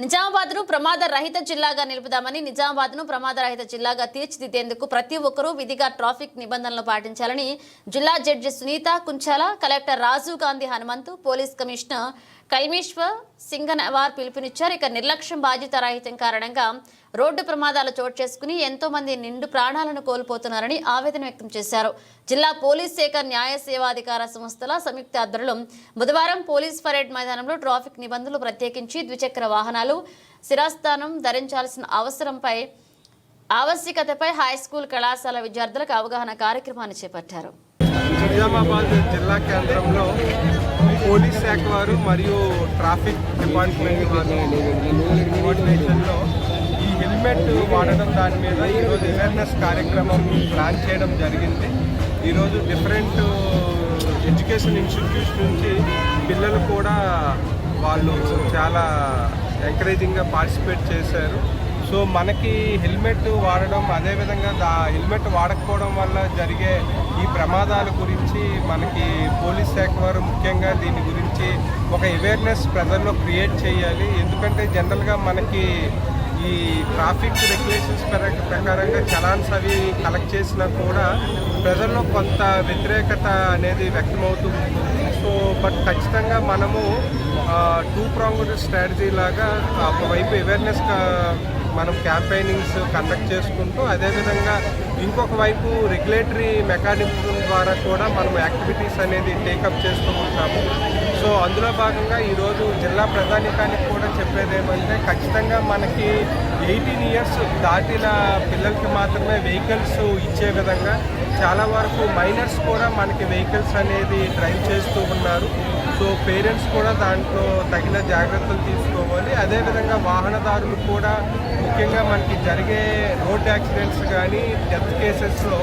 నిజామాబాద్ను ప్రమాద రహిత జిల్లాగా నిలుపుదామని నిజామాబాద్ను ప్రమాద రహిత జిల్లాగా తీర్చిదిద్దేందుకు ప్రతి ఒక్కరూ విధిగా ట్రాఫిక్ నిబంధనలు పాటించాలని జిల్లా judge Sunitha Kunchala collector Rajiv Gandhi Hanumanthu police commissioner Kaimeshwar Singanwar పిలుపునిచ్చారు. ఇక నిర్లక్ష్యం బాధ్యత రహితం కారణంగా రోడ్డు ప్రమాదాలు చోటు చేసుకుని ఎంతో మంది నిండు ప్రాణాలను కోల్పోతున్నారని ఆవేదన వ్యక్తం చేశారు. జిల్లా పోలీస్ శాఖ న్యాయ సేవాధికార సంస్థల సంయుక్త ఆధ్వర్యంలో బుధవారం పోలీస్ పరేడ్ మైదానంలో ట్రాఫిక్ నిబంధనలు ప్రత్యేకించి ద్విచక్ర వాహనాలు శిరాస్థానం ధరించాల్సిన అవసరంపై ఆవశ్యకతపై హై స్కూల్ కళాశాల విద్యార్థులకు అవగాహన కార్యక్రమాన్ని చేపట్టారు. నిజామాబాద్ జిల్లా కేంద్రంలో పోలీస్ శాఖ వారు మరియు ట్రాఫిక్ డిపార్ట్మెంట్ వారు కోఆర్డినేషన్లో ఈ హెల్మెట్ వాడడం దాని మీద ఈరోజు అవేర్నెస్ కార్యక్రమం ప్లాన్ చేయడం జరిగింది. ఈరోజు డిఫరెంట్ ఎడ్యుకేషన్ ఇన్స్టిట్యూట్స్ నుంచి పిల్లలు కూడా వాళ్ళు చాలా ఎంకరేజింగ్గా పార్టిసిపేట్ చేశారు. సో మనకి హెల్మెట్ వాడడం అదేవిధంగా దా హెల్మెట్ వాడకపోవడం వల్ల జరిగే ఈ ప్రమాదాల గురించి మనకి పోలీస్ శాఖ వారు ముఖ్యంగా దీని గురించి ఒక అవేర్నెస్ ప్రజల్లో క్రియేట్ చేయాలి. ఎందుకంటే జనరల్గా మనకి ఈ ట్రాఫిక్ రెగ్యులేషన్స్ ప్రకారంగా చలాన్స్ అవి కలెక్ట్ చేసినా కూడా ప్రజల్లో కొంత వ్యతిరేకత అనేది వ్యక్తమవుతూ ఉంటుంది సో బట్ ఖచ్చితంగా మనము టూ ప్రాంగ్ స్ట్రాటజీ లాగా ఒకవైపు అవేర్నెస్ మనం క్యాంపెయినింగ్స్ కండక్ట్ చేసుకుంటూ అదేవిధంగా ఇంకొక వైపు రెగ్యులేటరీ మెకానిజం ద్వారా కూడా మనం యాక్టివిటీస్ అనేది టేకప్ చేస్తూ ఉంటాము. సో అందులో భాగంగా ఈరోజు జిల్లా ప్రధానికానికి కూడా చెప్పేది ఏమంటే ఖచ్చితంగా మనకి ఎయిటీన్ ఇయర్స్ దాటిన పిల్లలకి మాత్రమే వెహికల్స్ ఇచ్చే విధంగా చాలా వరకు మైనర్స్ కూడా మనకి వెహికల్స్ అనేది డ్రైవ్ చేస్తూ ఉన్నారు. సో పేరెంట్స్ కూడా దాంట్లో తగిన జాగ్రత్తలు తీసుకోవాలి. అదేవిధంగా వాహనదారులు కూడా ముఖ్యంగా మనకి జరిగే రోడ్ యాక్సిడెంట్స్ కానీ డెత్ కేసెస్లో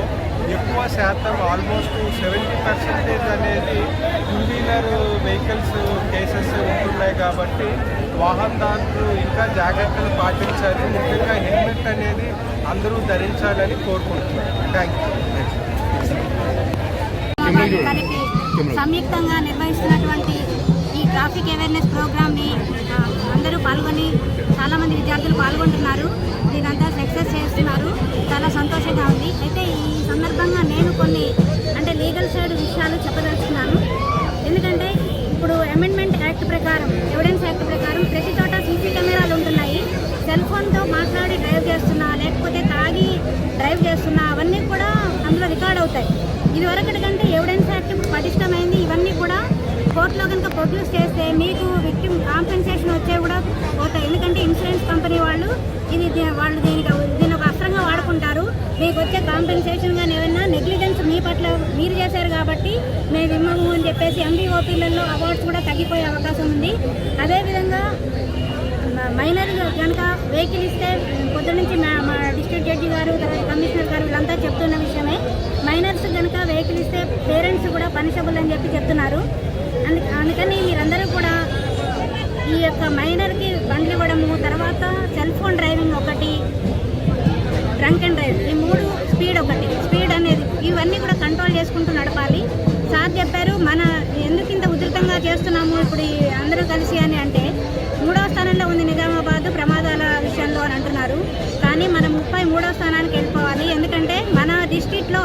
ఎక్కువ శాతం ఆల్మోస్ట్ సెవెంటీ పర్సెంటేజ్ అనేది టూ వీలర్ వెహికల్స్ కేసెస్ ఉంటున్నాయి కాబట్టి వాహనదారులు ఇంకా జాగ్రత్తలు పాటించాలి. ముఖ్యంగా హెల్మెట్ అనేది అందరూ ధరించాలని కోరుకుంటున్నాను థ్యాంక్ యూ. సంయుక్తంగా నిర్వహిస్తున్నటువంటి ఈ ట్రాఫిక్ అవేర్నెస్ ప్రోగ్రామ్ని అందరూ పాల్గొని చాలామంది విద్యార్థులు పాల్గొంటున్నారు. దీనంతా సక్సెస్ చేస్తున్నారు. చాలా సంతోషంగా ఉంది. అయితే ఈ సందర్భంగా నేను కొన్ని అంటే లీగల్ సైడ్ విషయాలు చెప్పదలుచుకున్నాను. ఎందుకంటే ఇప్పుడు అమెండ్మెంట్ యాక్ట్ ప్రకారం ఎవిడెన్స్ యాక్ట్ ప్రకారం ప్రతి చోట సీసీ కెమెరాలు ఉంటున్నాయి. సెల్ ఫోన్తో మాట్లాడి డ్రైవ్ చేస్తున్నా లేకపోతే తాగి డ్రైవ్ చేస్తున్నా అవన్నీ కూడా అందులో రికార్డ్ అవుతాయి. ఇదివరకటి కంటే ఎవిడెన్స్ యాక్ట్ ఇప్పుడు పటిష్టమైంది. ఇవన్నీ కూడా కోర్టులో కనుక ప్రొడ్యూస్ చేస్తే మీకు విక్టిమ్ కాంపెన్సేషన్ వచ్చే కూడా పోతాయి. ఎందుకంటే ఇన్సూరెన్స్ కంపెనీ వాళ్ళు ఇది వాళ్ళు దీనికి దీని ఒక అస్త్రంగా వాడుకుంటారు. మీకు వచ్చే కాంపెన్సేషన్ కానీ ఏమైనా నెగ్లిజెన్స్ మీ పట్ల మీరు చేశారు కాబట్టి మేము ఇమ్మము అని చెప్పేసి ఎంబీఓపీలలో అవార్డ్స్ కూడా తగ్గిపోయే అవకాశం ఉంది. అదేవిధంగా మైనర్ కనుక వెహికల్ ఇస్తే పొద్దు నుంచి మా- డిస్ట్రిక్ట్ జడ్జి గారు తర్వాత కమిషనర్ గారు వీళ్ళంతా చెప్తున్న విషయమే. మైనర్స్ కనుక వెహికల్ ఇస్తే పేరెంట్స్ కూడా పనిషబుల్ అని చెప్పి చెప్తున్నారు. అందుకని మీరందరూ కూడా ఈ యొక్క మైనర్కి బండ్లు ఇవ్వడము తర్వాత సెల్ ఫోన్ డ్రైవింగ్ ఒకటి డ్రంక్ అండ్ డ్రైవ్ ఈ మూడు స్పీడ్ ఒకటి. స్పీడ్ అనేది ఇవన్నీ కూడా కంట్రోల్ చేసుకుంటూ నడపాలి. సార్ చెప్పారు మన ఎందుకు ఇంత ఉధృతంగా చేస్తున్నాము ఇప్పుడు అందరూ కలిసి అని అంటే స్థానంలో ఉంది నిజామాబాద్ ప్రమాదాల విషయంలో అని అంటున్నారు. కానీ మనం ముప్పై మూడో స్థానానికి వెళ్ళిపోవాలి. ఎందుకంటే మన డిస్ట్రిక్ట్లో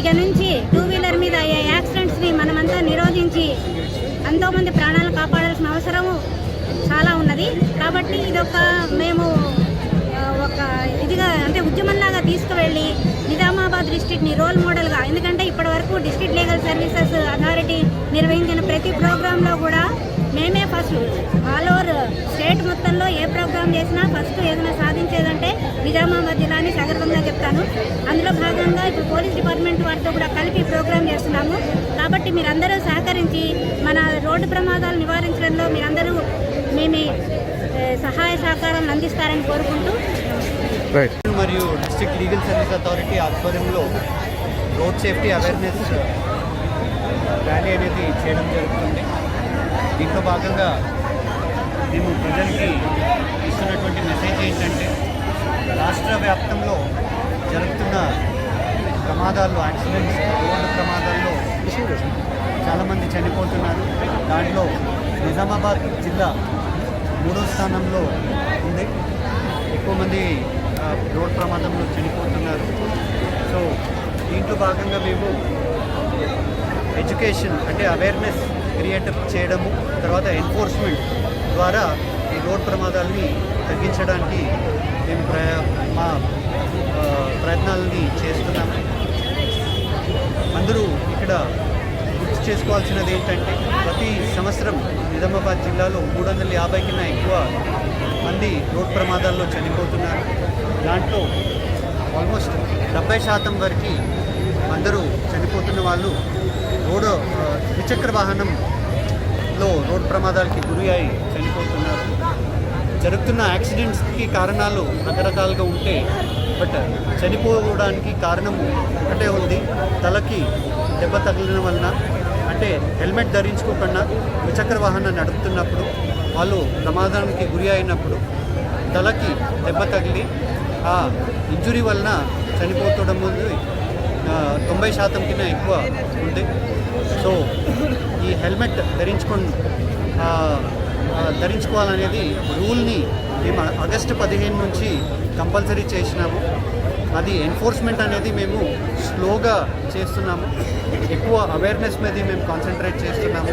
ఇక నుంచి టూ వీలర్ మీద అయ్యే యాక్సిడెంట్స్ని మనమంతా నిరోధించి ఎంతోమంది ప్రాణాలు కాపాడాల్సిన అవసరం చాలా ఉన్నది. కాబట్టి ఇదొక మేము ఒక ఇదిగా అంటే ఉద్యమంలాగా తీసుకువెళ్ళి నిజామాబాద్ డిస్టిక్ని రోల్ మోడల్గా ఎందుకంటే ఇప్పటి వరకు డిస్ట్రిక్ట్ లీగల్ సర్వీసెస్ అథారిటీ నిర్వహించిన ప్రతి ప్రోగ్రాంలో కూడా మేమే ఫస్ట్ ఆల్ ఓవర్ స్టేట్ మొత్తంలో ఏ ప్రోగ్రామ్ చేసినా ఫస్ట్ ఏదైనా సాధించేదంటే నిజామాబాద్ జిల్లాని సగర్వంగా చెప్తాను. అందులో భాగంగా ఇప్పుడు పోలీస్ డిపార్ట్మెంట్ వారితో కూడా కలిపి ప్రోగ్రామ్ చేస్తున్నాము. కాబట్టి మీరందరూ సహకరించి మన రోడ్డు ప్రమాదాలు నివారించడంలో మీరందరూ మేము సహాయ సహకారాలను అందిస్తారని కోరుకుంటూ మరియు డిస్ట్రిక్ట్ లీగల్ సర్వీస్ అథారిటీ ఆధ్వర్యంలో రోడ్ సేఫ్టీ అవేర్నెస్ ర్యాలీ అనేది చేయడం జరుగుతుంది. దీంట్లో భాగంగా మేము ప్రజలకి ఇస్తున్నటువంటి మెసేజ్ ఏంటంటే రాష్ట్ర వ్యాప్తంలో జరుగుతున్న ప్రమాదాల్లో యాక్సిడెంట్స్ రోడ్డు ప్రమాదాల్లో చాలామంది చనిపోతున్నారు. దాంట్లో నిజామాబాద్ జిల్లా మూడో స్థానంలో ఉంది. ఎక్కువ మంది రోడ్ ప్రమాదంలో చనిపోతున్నారు. సో దీంట్లో భాగంగా మేము ఎడ్యుకేషన్ అంటే అవేర్నెస్ క్రియేట్ చేయడము తర్వాత ఎన్ఫోర్స్మెంట్ ద్వారా ఈ రోడ్ ప్రమాదాలని తగ్గించడానికి మేము ప్ర మా ప్రయత్నాలని చేస్తున్నాము. అందరూ ఇక్కడ గుర్తు చేసుకోవాల్సినది ఏంటంటే ప్రతి సంవత్సరం నిజామాబాద్ జిల్లాలో మూడు వందల యాభై కన్నా ఎక్కువ మంది రోడ్ ప్రమాదాల్లో చనిపోతున్నారు. దాంట్లో ఆల్మోస్ట్ డెబ్బై శాతం వరకు అందరూ చనిపోతున్న వాళ్ళు రోడ్డు ద్విచక్ర వాహనంలో రోడ్ ప్రమాదాలకి గురి అయి చనిపోతున్నారు. జరుగుతున్న యాక్సిడెంట్స్కి కారణాలు రకరకాలుగా ఉంటే బట్ చనిపోవడానికి కారణం ఒకటే ఉంది. తలకి దెబ్బ తగిలిన వలన అంటే హెల్మెట్ ధరించుకోకుండా ద్విచక్ర వాహనం నడుపుతున్నప్పుడు వాళ్ళు ప్రమాదానికి గురి అయినప్పుడు తలకి దెబ్బ తగిలి ఆ ఇంజురీ వలన చనిపోవడం ముందు తొంభై శాతం కింద ఎక్కువ ఉంది సో ఈ హెల్మెట్ ధరించుకొని ధరించుకోవాలనేది రూల్ని మేము ఆగస్టు పదిహేను నుంచి కంపల్సరీ చేసినాము. అది ఎన్ఫోర్స్మెంట్ అనేది మేము స్లోగా చేస్తున్నాము. ఎక్కువ అవేర్నెస్ మీద మేము కాన్సన్ట్రేట్ చేస్తున్నాము.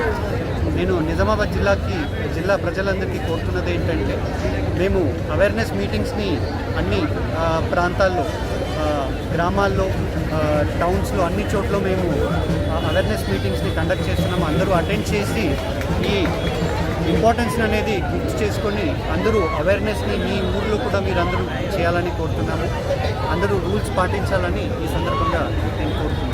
నేను నిజామాబాద్ జిల్లాకి జిల్లా ప్రజలందరికీ కోరుతున్నది ఏంటంటే మేము అవేర్నెస్ మీటింగ్స్ని అన్ని ప్రాంతాల్లో గ్రామాల్లో టౌన్స్లో అన్ని చోట్ల మేము అవేర్నెస్ మీటింగ్స్ని కండక్ట్ చేస్తున్నాము అందరూ అటెండ్ చేసి ఈ ఇంపార్టెన్స్ అనేది గుర్తు చేసుకొని అందరూ అవేర్నెస్ని మీ ఊర్లో కూడా మీరు అందరూ చేయాలని కోరుతున్నాము. అందరూ రూల్స్ పాటించాలని ఈ సందర్భంగా నేను కోరుతున్నాను.